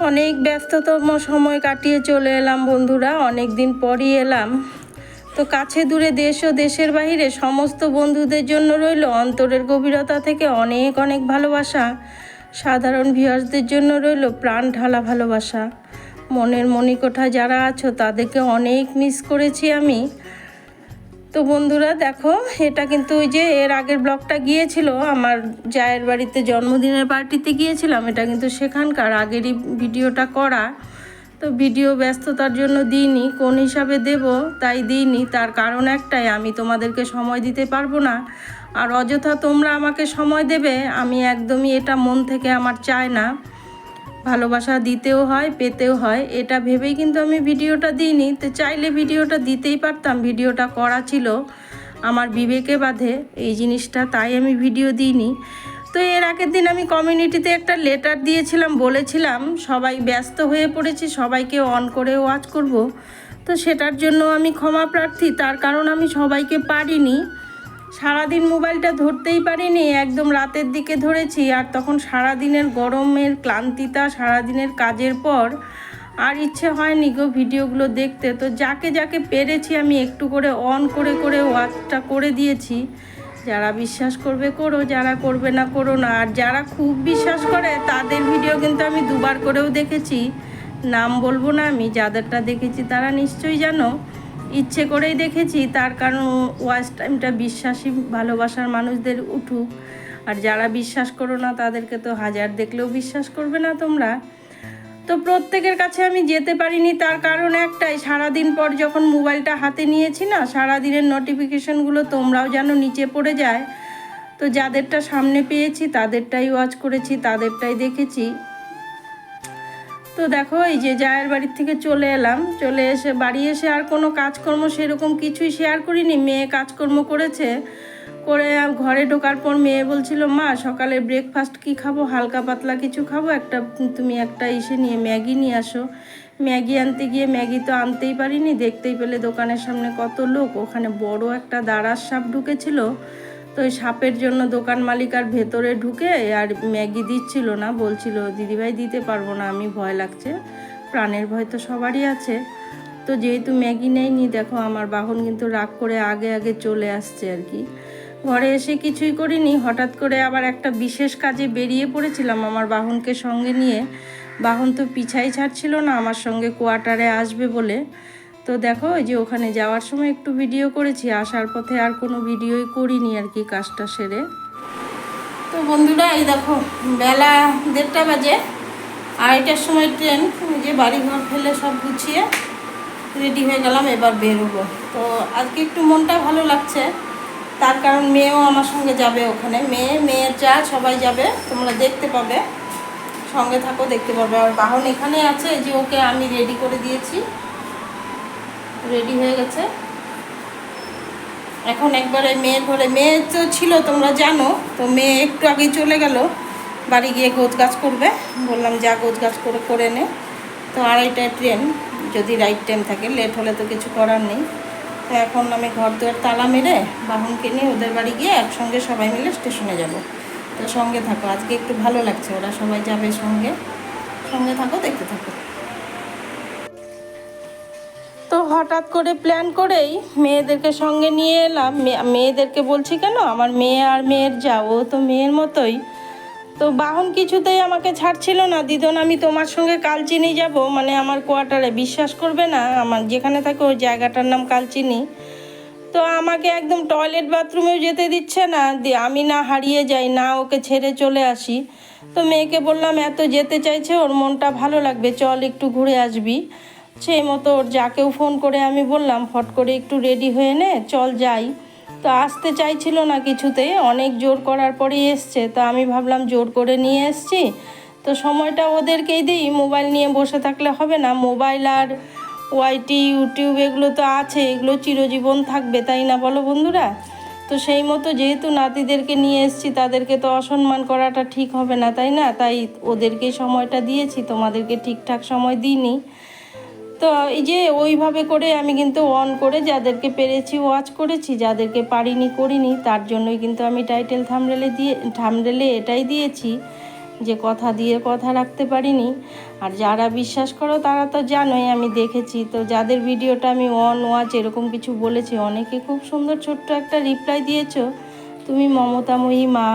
অনেক ব্যস্ততম সময় কাটিয়ে চলে এলাম বন্ধুরা অনেক দিন পরই এলাম। তো কাছে দূরে দেশ ও দেশের বাইরে সমস্ত বন্ধুদের জন্য রইল অন্তরের গভীরতা থেকে অনেক অনেক ভালোবাসা। সাধারণ ভিউয়ার্সদের জন্য রইল প্রাণ ঢালা ভালোবাসা। মনের মণিকোঠায় যারা আছো তাদেরকে অনেক মিস করেছি আমি। তো বন্ধুরা দেখো, এটা কিন্তু ওই যে এর আগের ব্লগটা গিয়েছিল, আমার জায়ের বাড়িতে জন্মদিনের পার্টিতে গিয়েছিলাম, এটা কিন্তু সেখানকার, আগেরই ভিডিওটা করা। তো ভিডিও ব্যস্ততার জন্য দিইনি, কোন হিসাবে দেব তাই দিইনি, তার কারণ একটাই, আমি তোমাদেরকে সময় দিতে পারব না। আর অযথা তোমরা আমাকে সময় দেবে, আমি একদমই এটা মন থেকে আমার চায় না। ভালোবাসা দিতেও হয়, পেতেও হয়। এটা ভেবেই কিন্তু আমি ভিডিওটা দিইনি। তো চাইলে ভিডিওটা দিতেই পারতাম। ভিডিওটা করা ছিল আমার বিবেকে বাধে। এই জিনিসটা তাই আমি ভিডিও দিইনি। তো এর আগের দিন আমি কমিউনিটিতে একটা লেটার দিয়েছিলাম, বলেছিলাম, সবাই ব্যস্ত হয়ে পড়েছি, সবাইকে অন করে ওয়াচ করব। তো সেটার জন্য আমি ক্ষমা প্রার্থী। তার কারণ আমি সবাইকে পারিনি। সারাদিন মোবাইলটা ধরতেই পারিনি, একদম রাতের দিকে ধরেছি, আর তখন সারাদিনের গরমের ক্লান্তিতা সারাদিনের কাজের পর আর ইচ্ছে হয়নি গো ভিডিওগুলো দেখতে। তো যাকে যাকে পেরেছি আমি একটু করে অন করে করে ওয়াচটা করে দিয়েছি। যারা বিশ্বাস করবে করো, যারা করবে না করো না। আর যারা খুব বিশ্বাস করে, তাদের ভিডিও কিন্তু আমি দুবার করেও দেখেছি। নাম বলব না আমি, যাদেরটা দেখেছি তারা নিশ্চয়ই জানো। ইচ্ছে করেই দেখেছি, তার কারণ ওয়াচ টাইমটা বিশ্বাসী, ভালোবাসার মানুষদের উঠুক। আর যারা বিশ্বাস করো না, তাদেরকে তো হাজার দেখলেও বিশ্বাস করবে না তোমরা। তো প্রত্যেকের কাছে আমি যেতে পারিনি, তার কারণ একটাই, সারাদিন পর যখন মোবাইলটা হাতে নিয়েছি না, সারাদিনের নোটিফিকেশনগুলো তোমরাও যেন নিচে পড়ে যায়। তো যাদেরটা সামনে পেয়েছি, তাদেরটাই ওয়াচ করেছি, তাদেরটাই দেখেছি। তো দেখো, এই যে জায়ের বাড়ির থেকে চলে এলাম। চলে এসে বাড়ি এসে আর কোনো কাজকর্ম সেরকম কিছুই শেয়ার করিনি। মেয়ে কাজকর্ম করেছে। করে ঘরে ঢোকার পর মেয়ে বলছিল, মা, সকালে ব্রেকফাস্ট কি খাব? হালকা পাতলা কিছু খাব? একটা তুমি একটা ইসে নিয়ে ম্যাগি নিয়ে আসো। ম্যাগি আনতে গিয়ে ম্যাগি তো আনতেই পারিনি। দেখতেই পেলে দোকানের সামনে কত লোক। ওখানে বড় একটা দাঁড়ার সাপ ঢুকেছিল। তো ওই সাপের জন্য দোকান মালিক আর ভেতরে ঢুকে আর ম্যাগি দিচ্ছিল না, বলছিল দিদিভাই দিতে পারব না, আমি ভয় লাগছে, প্রাণের ভয় তো সবারই আছে। তো যেহেতু ম্যাগি নেয়নি দেখো আমার বাহন কিন্তু রাগ করে আগে আগে চলে আসছে আর কি। ঘরে এসে কিছুই করিনি, হঠাৎ করে আবার একটা বিশেষ কাজে বেরিয়ে পড়েছিলাম আমার বাহনকে সঙ্গে নিয়ে। বাহন তো পিছাই ছাড়ছিল না, আমার সঙ্গে কোয়ার্টারে আসবে বলে। তো দেখো ওই যে ওখানে যাওয়ার সময় একটু ভিডিও করেছি, আসার পথে আর কোনো ভিডিওই করিনি আর কি কাজটা সেরে। তো বন্ধুরা, এই দেখো, বেলা দেড়টা বাজে, আড়াইটার সময় ট্রেন যে বাড়িঘর ফেলে সব গুছিয়ে রেডি হয়ে গেলাম, এবার বেরোবো। তো আজকে একটু মনটা ভালো লাগছে, তার কারণ মেয়েও আমার সঙ্গে যাবে ওখানে। মেয়ে, মেয়ের যা, সবাই যাবে, তোমরা দেখতে পাবে, সঙ্গে থাকো, দেখতে পাবে। আর বাহন এখানে আছে যে ওকে আমি রেডি করে দিয়েছি। রেডি হয়ে গেছে। এখন একবারে মেয়ের ঘরে, মেয়ে তো ছিল, তোমরা জানো, তো মেয়ে একটু আগে চলে গেল, বাড়ি গিয়ে গোছ গাছ করবে। বললাম, যা গোছ গাছ করে করে নে। তো আড়াইটায় ট্রেন যদি রাইট টাইম থাকে লেট হলে তো কিছু করার নেই। তো এখন আমি ঘর দুয়ার তালা মেরে, বাহনকে নিয়ে ওদের বাড়ি গিয়ে একসঙ্গে সবাই মিলে স্টেশনে যাব। তো সঙ্গে থাকো, আজকে একটু ভালো লাগছে, ওরা সবাই যাবে সঙ্গে। সঙ্গে থাকো, দেখতে থাকো। তো হঠাৎ করে প্ল্যান করেই মেয়েদেরকে সঙ্গে নিয়ে এলাম। মেয়েদেরকে বলছি কেন? আমার মেয়ে আর মেয়ের যাও তো মেয়ের মতোই। তো বাহন কিছুতেই আমাকে ছাড়ছিল না। দিদন, আমি তোমার সঙ্গে কালচিনি যাব। মানে আমার কোয়ার্টারে বিশ্বাস করবে না। আমার যেখানে থাকে ওই জায়গাটার নাম কালচিনি। তো আমাকে একদম টয়লেট বাথরুমেও যেতে দিচ্ছে না। আমি না হারিয়ে যাই, না ওকে ছেড়ে চলে আসি। তো মেয়েকে বললাম, এত যেতে চাইছে, ওর মনটা ভালো লাগবে। চল একটু ঘুরে আসবি। সেই মতো ওর যাকেও ফোন করে আমি বললাম, ফট করে একটু রেডি হয়ে নে, চল যাই। তো আসতে চাইছিল না কিছুতে, অনেক জোর করার পরেই এসছে। তো আমি ভাবলাম, জোর করে নিয়ে এসছি। তো সময়টা ওদেরকেই দিই, মোবাইল নিয়ে বসে থাকলে হবে না। মোবাইল আর ওয়াইটি ইউটিউব এগুলো তো আছে, এগুলো চিরজীবন থাকবে, তাই না বলো বন্ধুরা? তো সেই মতো যেহেতু নাতিদেরকে নিয়ে এসেছি, তাদেরকে তো অসম্মান করাটা ঠিক হবে না, তাই না? তাই ওদেরকেই সময়টা দিয়েছি, তোমাদেরকে ঠিকঠাক সময় দিইনি। তো এই যে ওইভাবে করে আমি কিন্তু অন করে যাদেরকে পেরেছি ওয়াচ করেছি, যাদেরকে পারিনি, করিনি, তার জন্যই কিন্তু আমি টাইটেল থামরেলে দিয়ে থামরেলে এটাই দিয়েছি যে কথা দিয়ে কথা রাখতে পারিনি। আর যারা বিশ্বাস করো তারা তো জানোই, আমি দেখেছি। তো যাদের ভিডিওটা আমি অন ওয়াচ এরকম কিছু বলেছি, অনেকে খুব সুন্দর ছোট্ট একটা রিপ্লাই দিয়েছ, তুমি মমতাময়ী মা,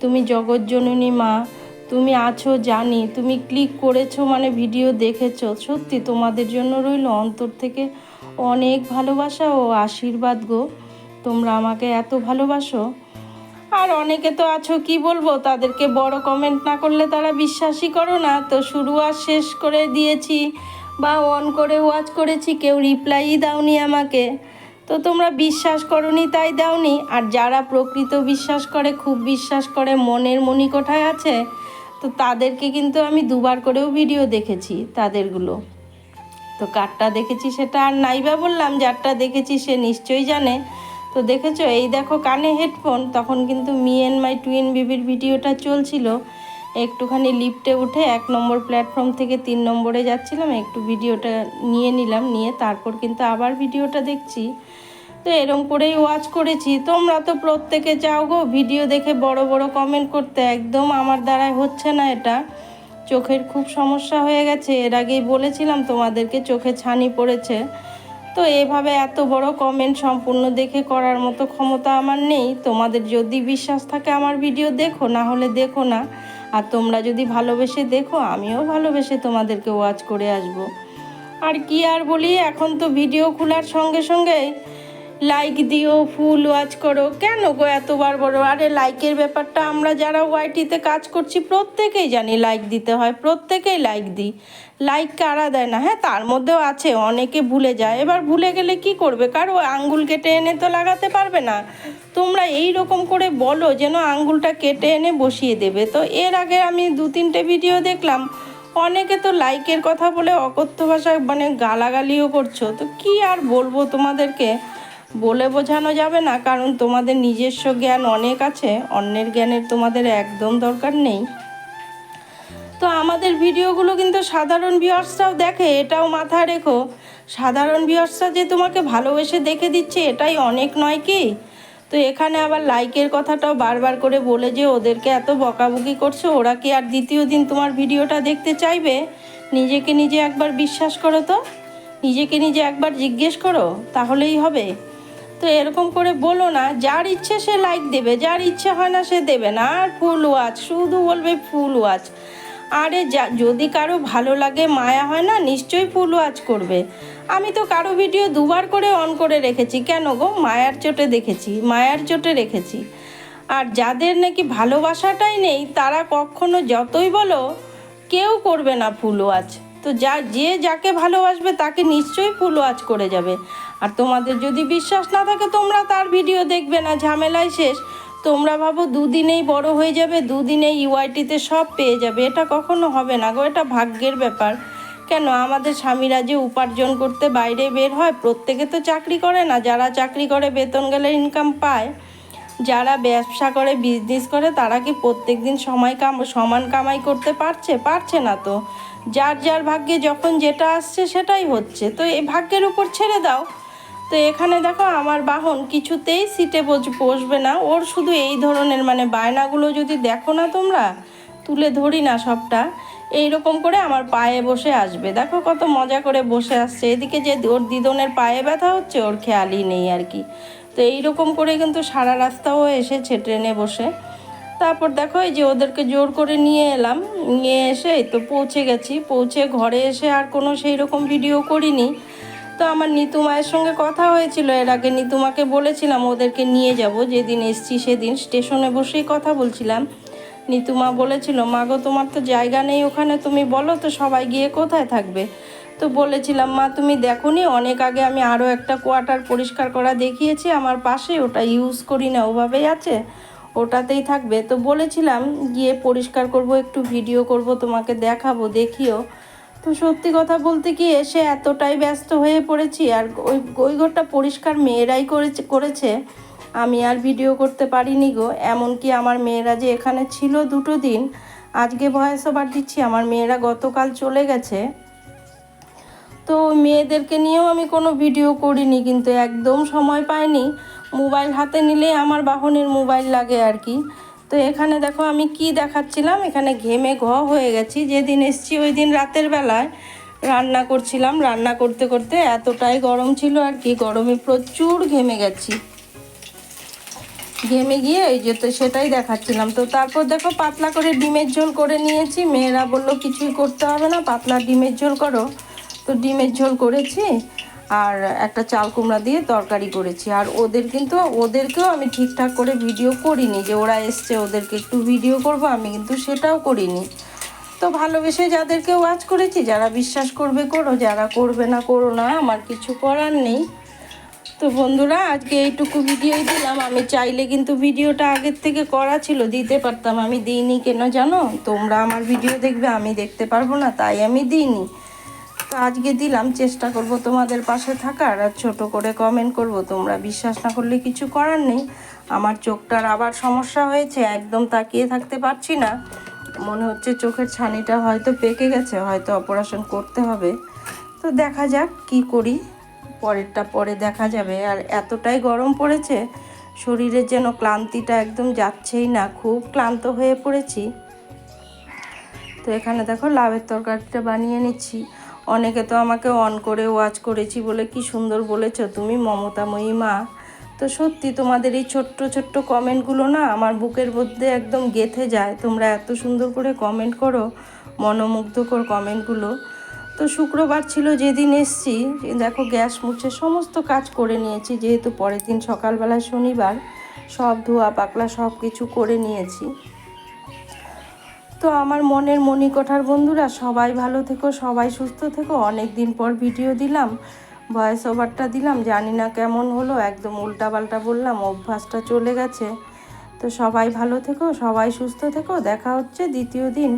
তুমি জগৎজননী মা তুমি আছো, জানি। তুমি ক্লিক করেছ মানে ভিডিও দেখেছ। সত্যি, তোমাদের জন্য রইল অন্তর থেকে অনেক ভালোবাসা ও আশীর্বাদ গো। তোমরা আমাকে এত ভালোবাসো। আর অনেকে তো আছো, কি বলব? তাদেরকে বড় কমেন্ট না করলে তারা বিশ্বাসই করো না। তো শুরু আর শেষ করে দিয়েছি বা অন করে ওয়াচ করেছি, কেউ রিপ্লাইই দাওনি আমাকে। তো তোমরা বিশ্বাস করনি, তাই দাওনি। আর যারা প্রকৃত বিশ্বাস করে, খুব বিশ্বাস করে, মনের মণিকোঠায় আছে তো তাদেরকে কিন্তু আমি দুবার করেও ভিডিও দেখেছি, তাদেরগুলো। তো কারটা দেখেছি সেটা আর নাইবা বললাম, যারটা দেখেছি সে নিশ্চয়ই জানে। তো দেখেছ, এই দেখো কানে হেডফোন, তখন কিন্তু মি অ্যান্ড মাই টুইন বিবির ভিডিওটা চলছিল। একটুখানি লিফটে উঠে এক নম্বর প্ল্যাটফর্ম থেকে তিন নম্বরে যাচ্ছিলাম, একটু ভিডিওটা নিয়ে নিলাম, নিয়ে তারপর কিন্তু আবার ভিডিওটা দেখছি। তো এরম করেই ওয়াচ করেছি। তোমরা তো প্রত্যেকে চাও গো ভিডিও দেখে বড় বড় কমেন্ট করতে। একদম আমার দ্বারাই হচ্ছে না এটা। চোখের খুব সমস্যা হয়ে গেছে। এর আগেই বলেছিলাম তোমাদেরকে চোখে ছানি পড়েছে। তো এভাবে এত বড় কমেন্ট সম্পূর্ণ দেখে করার মতো ক্ষমতা আমার নেই। তোমাদের যদি বিশ্বাস থাকে আমার ভিডিও দেখো, না হলে দেখো না। আর তোমরা যদি ভালোবেসে দেখো, আমিও ভালোবেসে তোমাদেরকে ওয়াচ করে আসব। আর কি আর বলি, এখন তো ভিডিও খোলার সঙ্গে সঙ্গে লাইক দিও ফুল ওয়াচ করো। কেন গো এতবার বড় আরে লাইকের ব্যাপারটা আমরা যারা ওয়াইটিতে কাজ করছি, প্রত্যেকেই জানি লাইক দিতে হয়, প্রত্যেকেই লাইক দিই। লাইক কারা দেয় না? হ্যাঁ তার মধ্যেও আছে, অনেকে ভুলে যায়। এবার ভুলে গেলে কি করবে? কারও আঙ্গুল কেটে এনে তো লাগাতে পারবে না। তোমরা এই রকম করে বলো যেন আঙ্গুলটা কেটে এনে বসিয়ে দেবে। তো এর আগে আমি দু তিনটে ভিডিও দেখলাম। অনেকে তো লাইকের কথা বলে অকথ্য ভাষায় মানে গালাগালিও করছ। তো কি আর বলব তোমাদেরকে? বলে বোঝানো যাবে না, কারণ তোমাদের নিজস্ব জ্ঞান অনেক আছে, অন্যের জ্ঞানের তোমাদের একদম দরকার নেই। তো আমাদের ভিডিওগুলো কিন্তু সাধারণ ভিউয়ার্সরাও দেখে, এটাও মাথায় রেখো। সাধারণ ভিউয়ার্সরা যে তোমাকে ভালোবেসে দেখে দিচ্ছে, এটাই অনেক নয় কি? তো এখানে আবার লাইকের কথাটাও বারবার করে বলে যে, ওদেরকে এত বকাবকি করছ, ওরা কি আর দ্বিতীয় দিন তোমার ভিডিওটা দেখতে চাইবে? নিজেকে নিজে একবার বিশ্বাস করো তো। নিজেকে নিজে একবার জিজ্ঞেস করো, তাহলেই হবে। তো এরকম করে বলো না, যার ইচ্ছে সে লাইক দেবে, যার ইচ্ছে হয় না সে দেবে না। আর ফুল ওয়াচ শুধু বলবে ফুল ওয়াচ আরে যা, যদি কারও ভালো লাগে, মায়া হয় না, নিশ্চয়ই ফুল ওয়াচ করবে। আমি তো কারও ভিডিও দুবার করে অন করে রেখেছি। কেন গো? মায়ার চোটে দেখেছি, মায়ার চোটে রেখেছি। আর যাদের নাকি ভালোবাসাটাই নেই, তারা কখনো যতই বলো, কেউ করবে না ফুল ওয়াচ তো যা, যে যাকে ভালোবাসবে, তাকে নিশ্চয়ই ফুল ওয়াচ করে যাবে। আর তোমাদের যদি বিশ্বাস না থাকে, তোমরা তার ভিডিও দেখবে না ঝামেলায় শেষ। তোমরা ভাবো দুদিনেই বড় হয়ে যাবে, দুদিনেই ইউআইটিতে সব পেয়ে যাবে। এটা কখনো হবে না গো, এটা ভাগ্যের ব্যাপার। কেন? আমাদের স্বামীরা যে উপার্জন করতে বাইরে বের হয়, প্রত্যেকে তো চাকরি করে না। যারা চাকরি করে, বেতন গেলে ইনকাম পায়। যারা ব্যবসা করে বিজনেস করে, তারা কি প্রত্যেক দিন সময় কাম, সমান কামাই করতে পারছে? পারছে না তো। যার যার ভাগ্যে যখন যেটা আসছে, সেটাই হচ্ছে। তো এই ভাগ্যের উপর ছেড়ে দাও। তো এখানে দেখো আমার বাহন কিছুতেই সিটে বস- বসবে না। ওর শুধু এই ধরনের মানে বায়নাগুলো যদি দেখো না তোমরা, তুলে ধরি না সবটা এই রকম করে আমার পায়ে বসে আসবে। দেখো কত মজা করে বসে আসছে। এদিকে যে ওর দিদনের পায়ে ব্যথা হচ্ছে, ওর খেয়ালই নেই আর কি। তো এই রকম করে কিন্তু সারা রাস্তাও এসেছে ট্রেনে বসে। তারপর দেখো এই যে ওদেরকে জোর করে নিয়ে এলাম। নিয়ে এসে তো পৌঁছে গেছি। পৌঁছে ঘরে এসে আর কোনো সেই রকম ভিডিও করিনি। তো আমার নিতু মায়ের সঙ্গে কথা হয়েছিল। এর আগে নিতুমাকে বলেছিলাম, ওদেরকে নিয়ে যাব। যেদিন এসছি সেদিন স্টেশনে বসেই কথা বলছিলাম। নিতুমা বলেছিল মা গো তোমার তো জায়গা নেই ওখানে, তুমি বলো তো সবাই গিয়ে কোথায় থাকবে? তো বলেছিলাম, মা, তুমি দেখোনি, অনেক আগে আমি আরও একটা কোয়ার্টার পরিষ্কার করা দেখিয়েছি, আমার পাশে ওটা ইউজ করি না, ওভাবেই আছে, ওটাতেই থাকবে। তো বলেছিলাম, গিয়ে পরিষ্কার করব, একটু ভিডিও করব, তোমাকে দেখাবো, দেখিও। তো সত্যি কথা বলতে কি এসে এতটাই ব্যস্ত হয়ে পড়েছি আর ওই ওই ঘরটা পরিষ্কার মেয়েরাই করেছে করেছে। আমি আর ভিডিও করতে পারিনি গো। এমনকি আমার মেয়েরা যে এখানে ছিল দুটো দিন, আজকে ভয়েস ওভার দিচ্ছি, আমার মেয়েরা গতকাল চলে গেছে। তো মেয়েদেরকে নিয়েও আমি কোনো ভিডিও করিনি, কিন্তু একদম সময় পাইনি। মোবাইল হাতে নিলে আমার বাহনের মোবাইল লাগে আর কি। তো এখানে দেখো আমি কি দেখাচ্ছিলাম? এখানে ঘেমে ঘ হয়ে গেছি। যেদিন এসছি ওই দিন রাতের বেলায় রান্না করছিলাম। রান্না করতে করতে এতটাই গরম ছিল আর কি, গরমে প্রচুর ঘেমে গেছি। ঘেমে গিয়ে এই যে তো সেটাই দেখাচ্ছিলাম। তো তারপর দেখো পাতলা করে ডিমের ঝোল করে নিয়েছি। মেয়েরা বলল, কিছুই করতে হবে না, পাতলা ডিমের ঝোল করো। তো ডিমের ঝোল করেছি। আর একটা চাল কুমড়া দিয়ে তরকারি করেছি। আর ওদের কিন্তু, ওদেরকেও আমি ঠিকঠাক করে ভিডিও করিনি যে ওরা এসছে, ওদেরকে একটু ভিডিও করব, আমি কিন্তু সেটাও করিনি। তো ভালোবেসে যাদেরকে ওয়াচ করেছি, যারা বিশ্বাস করবে করো, যারা করবে না করো না, আমার কিছু করার নেই। তো বন্ধুরা, আজকে এইটুকু ভিডিওই দিলাম। আমি চাইলে কিন্তু ভিডিওটা আগের থেকে করা ছিল, দিতে পারতাম। আমি দিইনি কেন জানো? তোমরা আমার ভিডিও দেখবে, আমি দেখতে পারব না, তাই আমি দিইনি। তো আজকে দিলাম, চেষ্টা করব তোমাদের পাশে থাকার। আর ছোট করে কমেন্ট করব, তোমরা বিশ্বাস না করলে কিছু করার নেই। আমার চোখটার আবার সমস্যা হয়েছে, একদম তাকিয়ে থাকতে পারছি না। মনে হচ্ছে চোখের ছানিটা হয়তো পেকে গেছে, হয়তো অপারেশন করতে হবে। তো দেখা যাক কি করি, পরেরটা পরে দেখা যাবে। আর এতটাই গরম পড়েছে, শরীরের যেন ক্লান্তিটা একদম যাচ্ছেই না, খুব ক্লান্ত হয়ে পড়েছি। তো এখানে দেখো লাভের তরকারিটা বানিয়ে নিচ্ছি। অনেকে তো আমাকে অন করে ওয়াচ করেছি বলে কি সুন্দর বলেছ? তুমি মমতাময়ী মা। তো সত্যি তোমাদের এই ছোট্ট ছোট্ট কমেন্টগুলো না আমার বুকের মধ্যে একদম গেথে যায়। তোমরা এত সুন্দর করে কমেন্ট করো, মনোমুগ্ধকর কমেন্টগুলো তো শুক্রবার ছিল যেদিন এসছি দেখো গ্যাস মুছে সমস্ত কাজ করে নিয়েছি, যেহেতু পরের দিন সকালবেলা শনিবার, সব ধোয়া পাকলা সব কিছু করে নিয়েছি। তো আমার মনের মণিকোঠার বন্ধুরা, সবাই ভালো থেকো, সবাই সুস্থ থেকো। অনেক দিন পর ভিডিও দিলাম ভয়েস ওভারটা দিলাম, জানি না কেমন হলো, একদম উল্টাপাল্টা বললাম, অভ্যাসটা চলে গেছে। তো সবাই ভালো থেকো, সবাই সুস্থ থেকো, দেখা হচ্ছে দ্বিতীয় দিন।